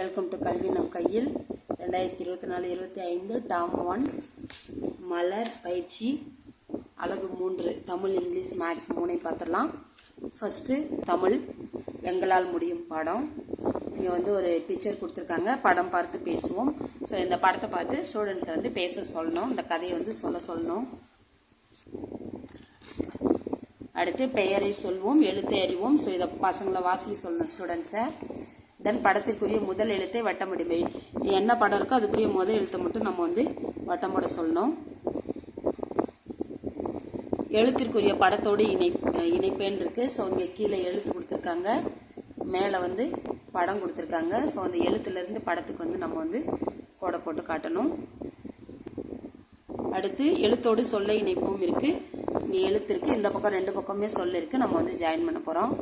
Welcome to கல்வி நம் கையில் ரெண்டாயிரத்தி இருபத்தி நாலு இருபத்தி ஐந்து டாம் ஒன் மலர் பயிற்சி அழகு மூன்று தமிழ் இங்கிலீஷ் மேக்ஸ் மூணை பார்த்துடலாம். ஃபஸ்ட்டு தமிழ் எங்களால் முடியும் படம். இங்கே வந்து ஒரு பிக்சர் கொடுத்துருக்காங்க படம் பார்த்து பேசுவோம். ஸோ இந்த படத்தை பார்த்து ஸ்டூடெண்ட்ஸை வந்து பேச சொல்லணும் இந்த கதையை வந்து சொல்ல சொல்லணும். அடுத்து பெயரை சொல்வோம் எழுத்தை அறிவோம். ஸோ இதை பசங்களை வாசிக்க சொல்லணும் ஸ்டூடெண்ட்ஸை தென் படத்திற்குரிய முதல் எழுத்தை வட்டமிடுமை. என்ன படம் இருக்கோ அதுக்குரிய முதல் எழுத்தை மட்டும் நம்ம வந்து வட்டம் போட சொல்லணும். எழுத்திற்குரிய படத்தோடு இணை இணைப்பேன் இருக்கு. ஸோ இங்கே கீழே எழுத்து கொடுத்துருக்காங்க. மேலே வந்து படம் கொடுத்துருக்காங்க. ஸோ அந்த எழுத்துலேருந்து படத்துக்கு வந்து நம்ம வந்து கோடை போட்டு காட்டணும். அடுத்து எழுத்தோடு சொல்ல இணைப்பும் இருக்குது இங்கே எழுத்து இருக்குது இந்த பக்கம் ரெண்டு பக்கமே சொல்ல இருக்குது நம்ம வந்து ஜாயின் பண்ண போகிறோம்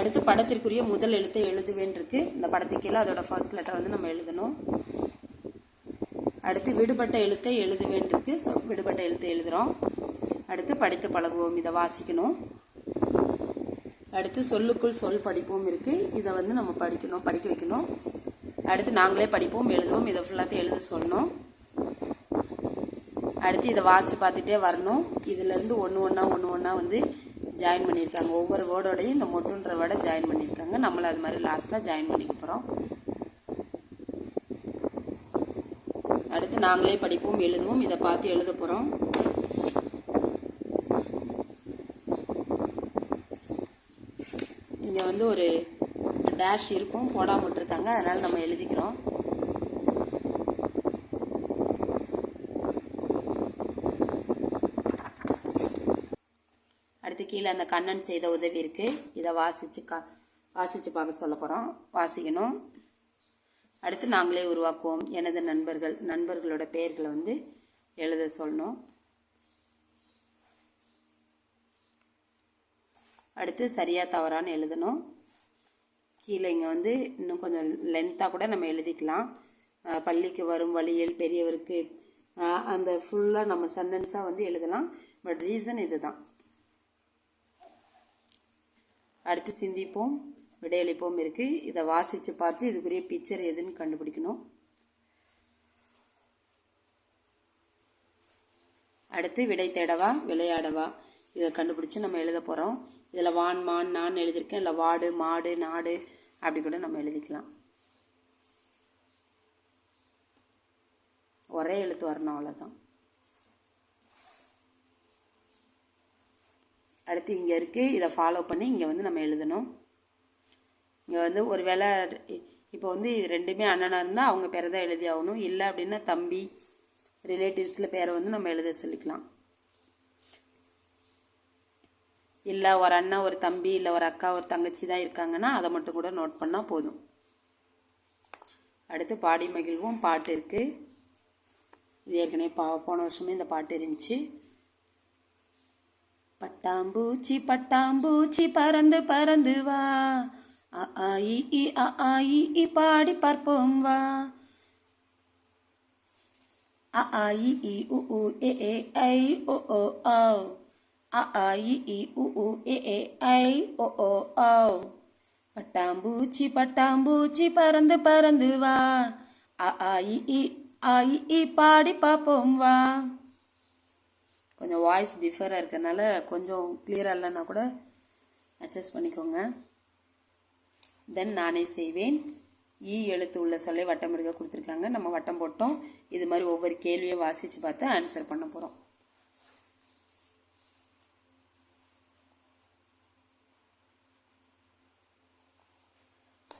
அடுத்து படத்திற்குரிய முதல் எழுத்தை எழுதுவேன் இருக்கு இந்த படத்துக்கு கீழே அதோட ஃபர்ஸ்ட் லெட்டர் வந்து நம்ம எழுதணும். அடுத்து விடுபட்ட எழுத்தை எழுதுவேன் இருக்கு ஸோ விடுபட்ட எழுத்தை எழுதுகிறோம் அடுத்து படித்து பழகுவோம். இதை வாசிக்கணும். அடுத்து சொல்லுக்குள் சொல் படிப்போம் இருக்கு. இதை வந்து நம்ம படிக்கணும் படிக்க வைக்கணும். அடுத்து நாங்களே படிப்போம் எழுதுவோம். இதை ஃபுல்லாத்தையும் எழுத சொல்லணும். அடுத்து இதை வாட்சி பார்த்துட்டே வரணும். இதுலேருந்து ஒன்று ஒன்றா ஒன்று ஒன்றா வந்து ஜாயின் பண்ணியிருக்காங்க. ஒவ்வொரு வேர்டோடையும் இந்த மொட்டுன்ற வேர்டை ஜாயின் பண்ணியிருக்காங்க. நம்மளும் அது மாதிரி லாஸ்ட்டாக ஜாயின் பண்ணிக்க போகிறோம் அடுத்து நாங்களே படிப்போம் எழுதுவோம். இதை பார்த்து எழுத போகிறோம் இங்கே வந்து ஒரு டேஷ் இருக்கும் போடாம விட்டுருக்காங்க. அதனால் நம்ம எழுதிக்கிறோம் அடுத்து கீழே அந்த கண்ணன் செய்த உதவி இருக்கு. இதை வாசிச்சு கா வாசிச்சு பார்க்க சொல்ல போகிறோம் வாசிக்கணும். அடுத்து நாங்களே உருவாக்குவோம். எனது நண்பர்கள் நண்பர்களோட பெயர்களை வந்து எழுத சொல்லணும். அடுத்து சரியாக தவறான்னு எழுதணும். கீழே இங்கே வந்து இன்னும் கொஞ்சம் லென்த்தாக கூட நம்ம எழுதிக்கலாம். பள்ளிக்கு வரும் வழியில் பெரியவருக்கு அந்த ஃபுல்லாக நம்ம சென்டென்ஸாக வந்து எழுதலாம். பட் ரீசன் இதுதான். அடுத்து சிந்திப்போம் விடையளிப்போம் இருக்குது இதை வாசித்து பார்த்து இதுக்குரிய பிக்சர் எதுன்னு கண்டுபிடிக்கணும். அடுத்து விடை தேடவா விளையாடவா? இதை கண்டுபிடிச்சு நம்ம எழுத போகிறோம் இதில் வான் மான் நான் எழுதியிருக்கேன். இல்லை வாடு மாடு நாடு அப்படி கூட நம்ம எழுதிக்கலாம். ஒரே எழுத்து வரணும் அவ்வளோதான் அடுத்து இங்கே இருக்குது இதை ஃபாலோ பண்ணி இங்கே வந்து நம்ம எழுதணும். இங்கே வந்து ஒரு வேளை இப்போ வந்து இது ரெண்டுமே அண்ணனாக இருந்தால் அவங்க பேரை தான் எழுதி ஆகணும். இல்லை அப்படின்னா தம்பி ரிலேட்டிவ்ஸில் பேரை வந்து நம்ம எழுத சொல்லிக்கலாம். இல்லை ஒரு அண்ணன் ஒரு தம்பி இல்லை ஒரு அக்கா ஒரு தங்கச்சி தான் இருக்காங்கன்னா அதை மட்டும் கூட நோட் பண்ணால் போதும். அடுத்து பாடி மகிழ்வும் பாட்டு இருக்குது இது ஏற்கனவே பா போன வருஷமே இந்த பாட்டு இருந்துச்சு. பட்டாம்பூச்சி பட்டாம்பூச்சி பறந்து பறந்து வா. அ ஆ இ அ ஆ இ பாடி பார்ப்போம் வா. அ ஆ இ இ உ உ ஏ ஏ ஐ ஓ ஓ ஓ அ ஆ இ இ உ உ ஏ ஏ ஐ ஓ ஓ ஓ பட்டாம்பூச்சி பட்டாம்பூச்சி பறந்து பறந்து வா. அ ஆ இ இ ஆ இ இ பாடி பார்ப்போம் வா. கொஞ்சம் வாய்ஸ் டிஃபராக இருக்கிறதுனால கொஞ்சம் கிளியராக இல்லைன்னா கூட அட்ஜஸ்ட் பண்ணிக்கோங்க. தென் நானே செய்வேன். ஈ எழுத்து உள்ள சொல்லை வட்டம் எடுக்க கொடுத்துருக்காங்க. நம்ம வட்டம் போட்டோம். இது மாதிரி ஒவ்வொரு கேள்வியும் வாசித்து பார்த்து ஆன்சர் பண்ண போகிறோம்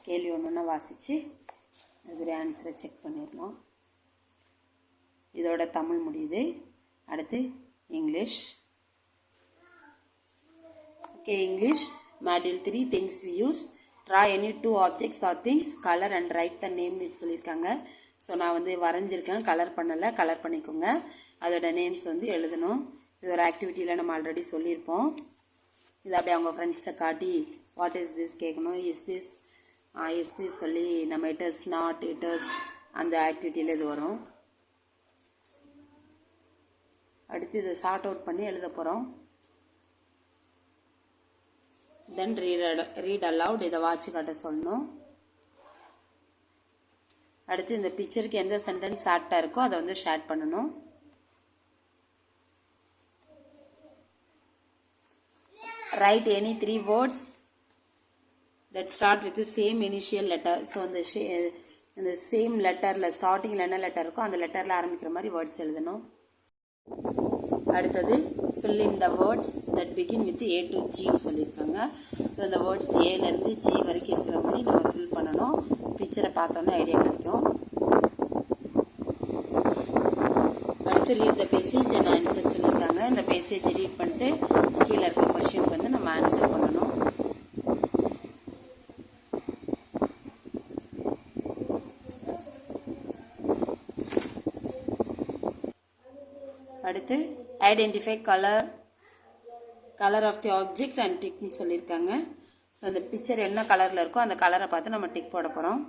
கேள்வி ஒன்று ஒன்றா வாசித்து அதுக்குரிய ஆன்சரை செக் பண்ணிடலாம். இதோட தமிழ் முடியுது. அடுத்து English. Okay, English. Module 3 things we use. Draw any two objects or things, color and write the name சொல்லியிருக்காங்க. ஸோ நான் வந்து வரைஞ்சிருக்கேன். கலர் பண்ணலை கலர் பண்ணிக்கோங்க. அதோட நேம்ஸ் வந்து எழுதணும். இது ஒரு ஆக்டிவிட்டியில் நம்ம ஆல்ரெடி சொல்லியிருப்போம். இதை அப்படியே அவங்க ஃப்ரெண்ட்ஸ்கிட்ட காட்டி வாட் இஸ் திஸ் கேட்கணும். இஸ் திஸ் இஸ் திஸ் சொல்லி நம்ம இட்டர்ஸ் நாட் இட்டர்ஸ் அந்த ஆக்டிவிட்டியில் இது வரும். அடுத்து இதை ஷார்ட் அவுட் பண்ணி எழுத போகிறோம் தென் ரீட் ரீட் அலவுட் இதை வாட்ச் காட்ட சொல்லணும். அடுத்து இந்த பிக்சருக்கு எந்த சென்டென்ஸ் ஆக்டாக இருக்கோ அதை வந்து ஷேர் பண்ணணும். Write any three words that start with same initial letter so அந்த இந்த சேம் லெட்டரில் ஸ்டார்டிங்கில் என்ன லெட்டர் இருக்கோ அந்த லெட்டரில் ஆரம்பிக்கிற மாதிரி வேர்ட்ஸ் எழுதணும். அடுத்தது fill in the words that begin with A to ஜின்னு சொல்லியிருக்காங்க. ஸோ இந்த வேர்ட்ஸ் ஏலேருந்து ஜி வரைக்கும் இருக்கிற மாதிரி நம்ம ஃபில் பண்ணணும். பிக்சரை பார்த்தோன்னே ஐடியா கிடைக்கும். அடுத்து read the passage and answer சொல்லியிருக்காங்க. இந்த பேசேஜ் ரீட் பண்ணிட்டு கீழே இருக்க கொஷினுக்கு வந்து நம்ம ஆன்சர் பண்ணணும் அடுத்து identify colour colour of the object and டிக்னு சொல்லியிருக்காங்க. ஸோ அந்த பிக்சர் என்ன கலரில் இருக்கோ அந்த கலரை பார்த்து நம்ம டிக் போட போகிறோம்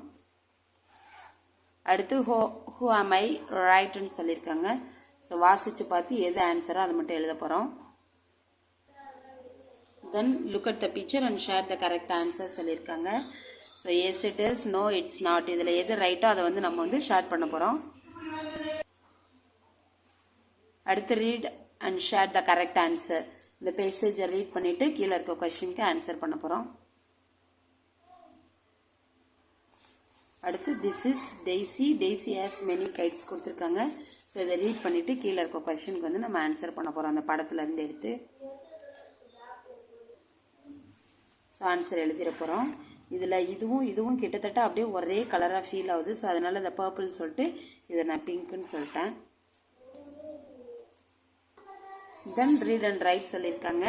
அடுத்து ஹோ ஹூ ஆம் ஐ ரைட்டுன்னு சொல்லியிருக்காங்க. ஸோ வாசித்து பார்த்து எது ஆன்சரோ அதை மட்டும் எழுத போகிறோம் then look at the picture and share the correct answer சொல்லியிருக்காங்க. So yes it is no it's not இதில் எது ரைட்டோ அதை வந்து நம்ம வந்து ஷேர் பண்ண போகிறோம் அடுத்து read and share the correct answer இந்த பேசேஜை ரீட் பண்ணிவிட்டு கீழே இருக்க கொஷினுக்கு ஆன்சர் பண்ண போகிறோம் அடுத்து this is Daisy Daisy has many kites கொடுத்துருக்காங்க. ஸோ இதை ரீட் பண்ணிவிட்டு கீழே இருக்க கொஷனுக்கு வந்து நம்ம ஆன்சர் பண்ண போகிறோம் அந்த படத்துலேருந்து எடுத்து. ஸோ ஆன்சர் எழுதிட போகிறோம் இதில் இதுவும் இதுவும் கிட்டத்தட்ட அப்படியே ஒரே கலராக ஃபீல் ஆகுது. ஸோ அதனால் இந்த பர்பிள் சொல்லிட்டு இதை நான் பிங்க்குன்னு சொல்லிட்டேன். தென் ரீட் அண்ட் ரைட் சொல்லியிருக்காங்க.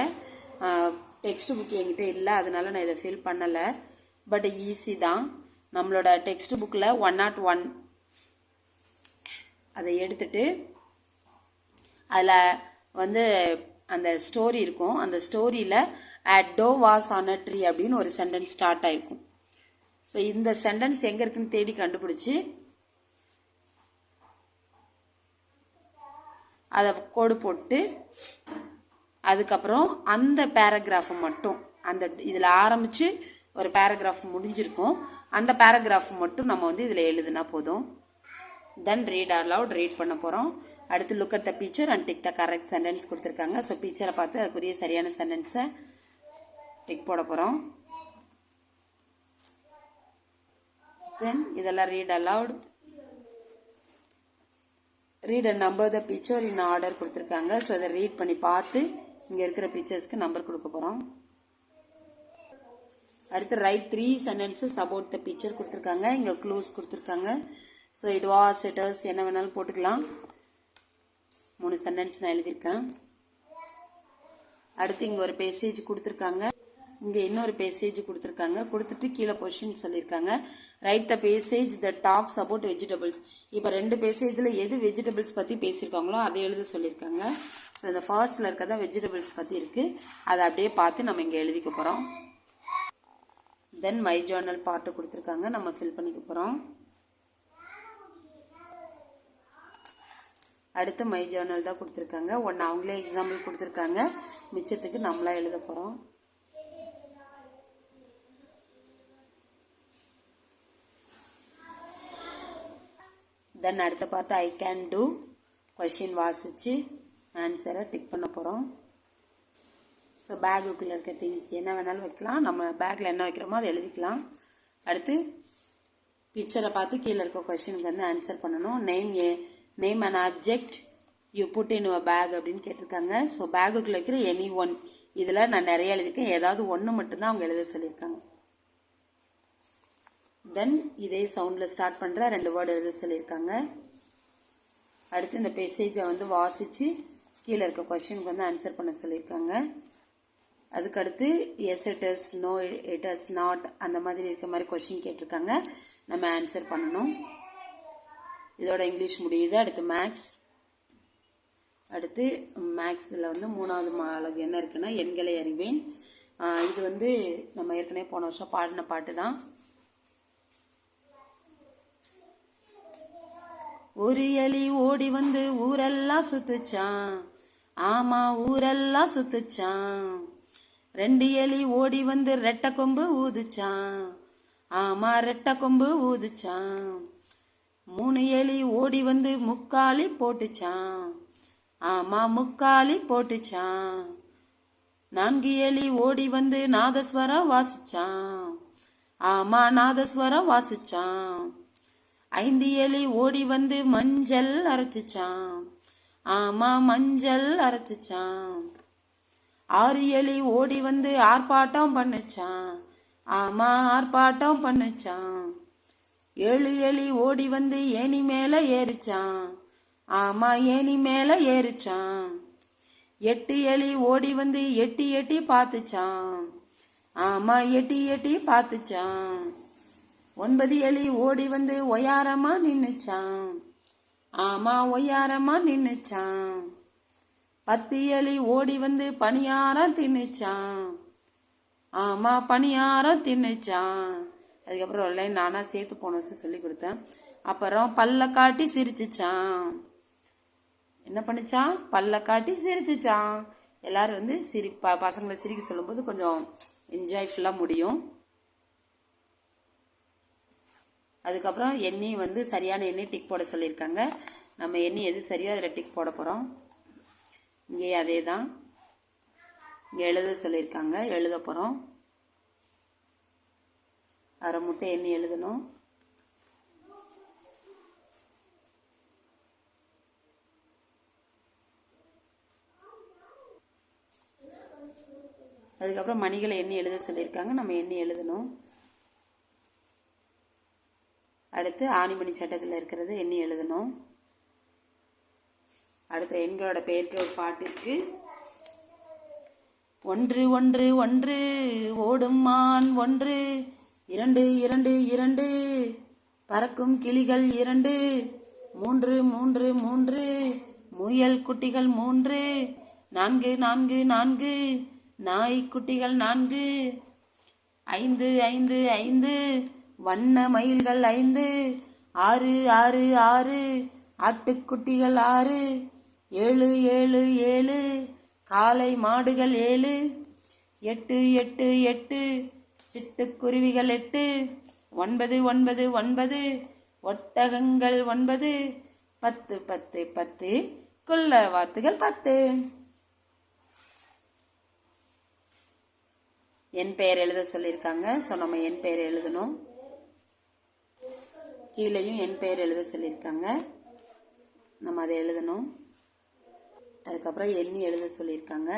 டெக்ஸ்ட் புக் என்கிட்ட இல்லை அதனால நான் இதை ஃபில் பண்ணலை. பட் ஈஸி தான். நம்மளோட டெக்ஸ்ட் புக்கில் ஒன் நாட் ஒன் அதை எடுத்துட்டு அதில் வந்து அந்த ஸ்டோரி இருக்கும். அந்த ஸ்டோரியில் a dove was on a tree அப்படின்னு ஒரு சென்டென்ஸ் ஸ்டார்ட் ஆயிருக்கும். ஸோ இந்த சென்டென்ஸ் எங்கே இருக்குன்னு தேடி கண்டுபிடிச்சி அதை கோடு போட்டு அதுக்கப்புறம் அந்த பேராகிராஃபை மட்டும். அந்த இதில் ஆரம்பித்து ஒரு பேராகிராஃப் முடிஞ்சிருக்கும். அந்த பேராகிராஃப் மட்டும் நம்ம வந்து இதில் எழுதுனா போதும். தென் ரீட் அலவுட் ரீட் பண்ண போகிறோம் அடுத்து look at the picture and tick the correct sentence கொடுத்துருக்காங்க. ஸோ பீச்சரை பார்த்து அதுக்குரிய சரியான சென்டென்ஸை டிக் போட போகிறோம் தென் இதெல்லாம் read aloud read number the picture in order கொடுத்துருக்காங்க. ஸோ அதை ரீட் பண்ணி பார்த்து இங்கே இருக்கிற பிக்சர்ஸ்க்கு நம்பர் கொடுக்க போகிறோம் அடுத்து write three sentences about the picture கொடுத்துருக்காங்க. இங்கே க்ளூஸ் கொடுத்துருக்காங்க. ஸோ இட் வாஸ் செட்டர்ஸ் என்ன வேணாலும் போட்டுக்கலாம். மூணு சென்டென்ஸ் நான் எழுதியிருக்கேன். அடுத்து இங்கே ஒரு பேசேஜ் கொடுத்துருக்காங்க. இங்கே இன்னொரு பேசேஜ் கொடுத்துருக்காங்க. கொடுத்துட்டு கீழே கொஷின் சொல்லியிருக்காங்க. Write the passage that talks about vegetables இப்போ ரெண்டு பேசேஜில் எது வெஜிடபிள்ஸ் பற்றி பேசியிருக்காங்களோ அதை எழுத சொல்லியிருக்காங்க. ஸோ இந்த ஃபர்ஸ்டில் இருக்கிறதா வெஜிடபிள்ஸ் பற்றி இருக்குது அதை அப்படியே பார்த்து நம்ம இங்கே எழுதிக்க போகிறோம் தென் மை ஜேர்னல் பார்ட்டு கொடுத்துருக்காங்க. நம்ம ஃபில் பண்ணிக்க போகிறோம் அடுத்து மை ஜேர்னல் தான் கொடுத்துருக்காங்க. ஒன்று அவங்களே எக்ஸாம்பிள் கொடுத்துருக்காங்க. மிச்சத்துக்கு நம்மளாக எழுத போகிறோம் தென் அடுத்த பார்த்து ஐ கேன் டூ கொஷின் வாசித்து ஆன்சரை டிக் பண்ண போகிறோம் ஸோ பேக்குக்குள்ளே இருக்க திங்ஸ் என்ன வேணாலும் வைக்கலாம். நம்ம பேக்கில் என்ன வைக்கிறோமோ அதை எழுதிக்கலாம். அடுத்து பிக்சரை பார்த்து கீழே இருக்க கொஷினுக்கு வந்து ஆன்சர் பண்ணணும். Name a name and object you put in your bag அப்படின்னு கேட்டிருக்காங்க. ஸோ பேக்குக்குள்ளே வைக்கிற எனி ஒன் இதில் நான் நிறைய எழுதியிருக்கேன். ஏதாவது ஒன்று மட்டும்தான் அவங்க எழுத சொல்லியிருக்காங்க. தென் இதே சவுண்டில் ஸ்டார்ட் பண்ணுற ரெண்டு வேர்டு எழுத சொல்லியிருக்காங்க. அடுத்து இந்த மெசேஜை வந்து வாசித்து கீழே இருக்க கொஷனுக்கு வந்து ஆன்சர் பண்ண சொல்லியிருக்காங்க. அதுக்கடுத்து yes it is no it is not அந்த மாதிரி இருக்க மாதிரி கொஷின் கேட்டிருக்காங்க. நம்ம ஆன்சர் பண்ணணும். இதோட இங்கிலீஷ் முடியுது. அடுத்து மேக்ஸ் அடுத்து மேக்ஸில் வந்து மூணாவது அழகு என்ன இருக்குன்னா எண்களை அறிவேன். இது வந்து நம்ம ஏற்கனவே போன வருஷம் பாடின பாட்டு தான் ஒரு எலி ஓடி வந்து ஊரெல்லாம் சுத்துச்சான் ஆமா ஊரெல்லாம் சுத்துச்சான் ரெண்டு எலி ஓடி வந்து ரெட்டை கொம்பு ஊதுச்சான் ஆமா ரெட்டை கொம்பு ஊதுச்சான் மூணு எலி ஓடி வந்து முக்காலி போட்டுச்சான் ஆமா முக்காலி போட்டுச்சான் நான்கு எலி ஓடி வந்து நாதஸ்வரம் வாசிச்சான் ஆமா நாதஸ்வரம் வாசிச்சான் ஐந்து எலி ஓடி வந்து மஞ்சள் அரைச்சிச்சான் ஆமா மஞ்சள் அரைச்சிச்சான் ஆறு எலி ஓடி வந்து ஆர்ப்பாட்டம் பண்ணுச்சான் ஆமா ஆர்ப்பாட்டம் பண்ணுச்சான் ஏழு எலி ஓடி வந்து ஏணி மேல ஏறிச்சான் ஆமா ஏணி மேல ஏறிச்சான் எட்டு எலி ஓடி வந்து எட்டி எட்டி பார்த்துச்சான் ஆமா எட்டி எட்டி பார்த்துச்சான் ஒன்பது எலி ஓடி வந்து ஒயாரமா நின்னுச்சான் ஆமா ஒய்யாரமா நின்னுச்சான் பத்து எலி ஓடி வந்து பணியாரம் தின்னுச்சான் ஆமா பணியாரம் தின்னுச்சான் அதுக்கப்புறம் ஒரு லைன் நானா சேர்த்து போன வருஷம் சொல்லி கொடுத்தேன். அப்புறம் பல்ல காட்டி சிரிச்சுச்சான் என்ன பண்ணிச்சான் பல்ல காட்டி சிரிச்சுச்சான் எல்லாரும் வந்து சிரிப்பா பசங்களை சிரிக்க சொல்லும்போது கொஞ்சம் என்ஜாய்ஃபுல்லாக முடியும். அதுக்கப்புறம் எண்ணெய் வந்து சரியான எண்ணெய் டிக் போட சொல்லியிருக்காங்க. நம்ம எண்ணெய் எது சரியோ அதில் டிக் போட போகிறோம் இங்கேயே அதே தான் இங்கே எழுத சொல்லியிருக்காங்க. எழுத போகிறோம் அரை முட்டை எண்ணெய் எழுதணும். அதுக்கப்புறம் மணிகளை எண்ணி எழுத சொல்லியிருக்காங்க. நம்ம எண்ணி எழுதணும். அடுத்து ஆணிமணி சட்டத்தில் இருக்கிறது எண்ணி எழுதணும். அடுத்த எண்களோட பெயருக்கு ஒரு பாட்டிற்கு ஒன்று ஒன்று ஒன்று ஓடும் மான் ஒன்று இரண்டு இரண்டு இரண்டு பறக்கும் கிளிகள் இரண்டு மூன்று மூன்று மூன்று முயல் குட்டிகள் மூன்று நான்கு நான்கு நான்கு நாய் குட்டிகள் நான்கு ஐந்து ஐந்து ஐந்து வண்ண மயில்கள் ஐந்து ஆறு ஆறு ஆறு ஆட்டுக்குட்டிகள் ஆறு ஏழு ஏழு ஏழு காளை மாடுகள் ஏழு எட்டு எட்டு எட்டு சிட்டுக்குருவிகள் எட்டு ஒன்பது ஒன்பது ஒன்பது ஒட்டகங்கள் ஒன்பது பத்து பத்து பத்து கொல்ல வாத்துகள் பத்து. என் பெயர் எழுத சொல்லியிருக்காங்க. ஸோ நம்ம என் பெயர் எழுதணும். கீழேயும் என் பெயர் எழுத சொல்லியிருக்காங்க. நம்ம அதை எழுதணும். அதுக்கப்புறம் எண்ணி எழுத சொல்லியிருக்காங்க.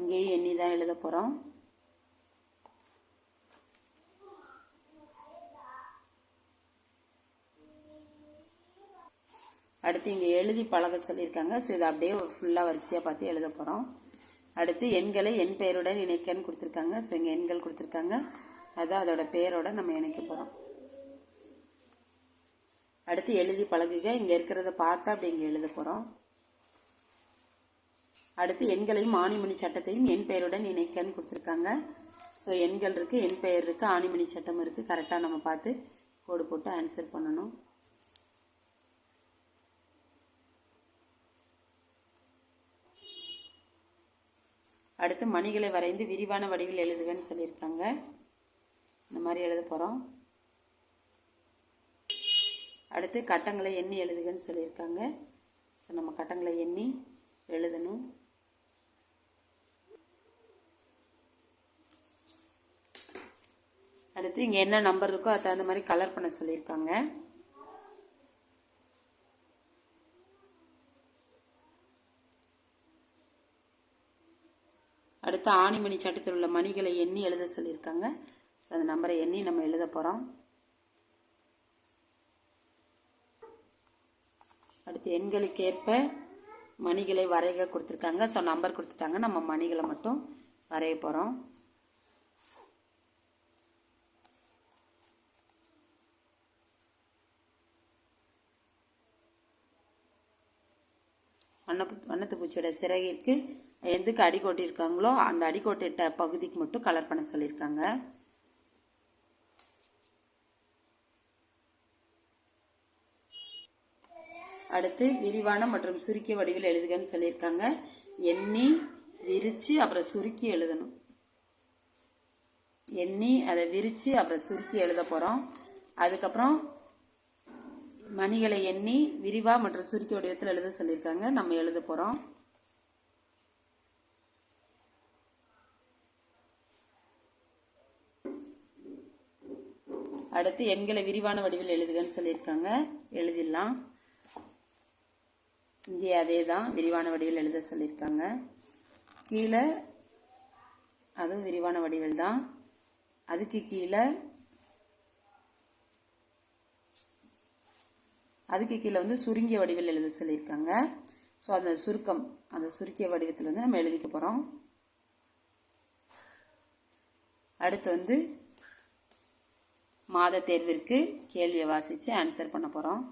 இங்கேயும் எண்ணி தான் எழுத போகிறோம் அடுத்து இங்கே எழுதி பழக சொல்லியிருக்காங்க. ஸோ இதை அப்படியே ஃபுல்லாக வரிசையாக பார்த்து எழுத போகிறோம் அடுத்து எண்களை என் பெயருடன் இணைக்கன்னு கொடுத்துருக்காங்க. ஸோ இங்கே எண்கள் கொடுத்துருக்காங்க. அதான் அதோட பெயரோட நம்ம இணைக்க போகிறோம் அடுத்து எழுதி பழகுக. இங்கே இருக்கிறத பார்த்தா அப்படி இங்கே எழுத போகிறோம் அடுத்து எண்களையும் ஆணிமணி சட்டத்தையும் என் பெயருடன் இணைக்கன்னு கொடுத்துருக்காங்க. ஸோ எண்கள் இருக்குது என் பெயர் இருக்குது ஆணிமணி சட்டம் இருக்குது கரெக்டாக நம்ம பார்த்து கோடு போட்டு ஆன்சர் பண்ணணும். அடுத்து மணிகளை வரைந்து விரிவான வடிவில் எழுதுகன்னு சொல்லியிருக்காங்க. இந்த மாதிரி எழுத போகிறோம் அடுத்து கட்டங்களை எண்ணி எழுதுகன்னு சொல்லியிருக்காங்க. ஸோ நம்ம கட்டங்களை எண்ணி எழுதணும். அடுத்து இங்கே என்ன நம்பர் இருக்கோ அது தகுந்த மாதிரி கலர் பண்ண சொல்லியிருக்காங்க. அடுத்து ஆணிமணி சட்டத்தில் உள்ள மணிகளை எண்ணி எழுத சொல்லியிருக்காங்க. ஸோ அந்த நம்பரை எண்ணி நம்ம எழுத போகிறோம் அடுத்து எண்களுக்கு ஏற்ப மணிகளை வரைக கொடுத்துருக்காங்க. ஸோ நம்பர் கொடுத்துட்டாங்க. நம்ம மணிகளை மட்டும் வரைய போகிறோம் வண்ணப்பு வண்ணத்து பூச்சியோட சிறகிற்கு எதுக்கு அடி கொட்டியிருக்காங்களோ அந்த அடி கொட்டிட்ட பகுதிக்கு மட்டும் கலர் பண்ண சொல்லியிருக்காங்க. அடுத்து விரிவான மற்றும் சுருக்கிய வடிவில் எழுதுகன்னு சொல்லியிருக்காங்க. எண்ணி விரித்து அப்புறம் சுருக்கி எழுதணும். எண்ணி அதை விரித்து அப்புறம் சுருக்கி எழுத போகிறோம் அதுக்கப்புறம் மணிகளை எண்ணி விரிவாக மற்றும் சுருக்கி வடிவத்தில் எழுத சொல்லியிருக்காங்க. நம்ம எழுத போகிறோம் அடுத்து எண்களை விரிவான வடிவில் எழுதுகன்னு சொல்லியிருக்காங்க. எழுதிடலாம். இங்கே அதே தான் விரிவான வடிவில் எழுத சொல்லியிருக்காங்க. கீழே அதுவும் விரிவான வடிவில் தான் அதுக்கு கீழே அதுக்கு கீழே வந்து சுருங்கிய வடிவில் எழுத சொல்லியிருக்காங்க. ஸோ அந்த சுருக்கம் அந்த சுருக்கிய வடிவத்தில் வந்து நம்ம எழுதிக்க போகிறோம் அடுத்து வந்து மாத தேர்விற்கு கேள்வியை வாசித்து ஆன்சர் பண்ண போகிறோம்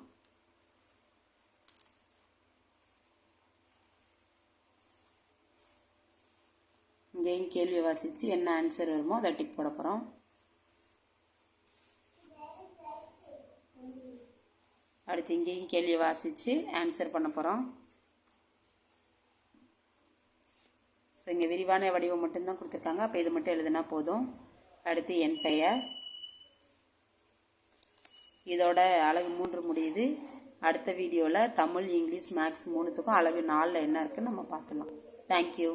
இங்கேயும் கேள்வியை வாசித்து என்ன ஆன்சர் வருமோ அதை டிக் போட போகிறோம் அடுத்து இங்கேயும் கேள்வியை வாசித்து ஆன்சர் பண்ண போகிறோம் ஸோ இங்கே விரிவான வடிவம் மட்டும்தான் கொடுத்துருக்காங்க. அப்போ இது மட்டும் எழுதுனா போதும். அடுத்து என் பெயர். இதோட அழகு மூன்று முடியுது. அடுத்த வீடியோவில் தமிழ் இங்கிலீஷ் மேக்ஸ் மூணுத்துக்கும் அழகு நாலில் என்ன இருக்குன்னு நம்ம பார்த்துலாம் தேங்க்யூ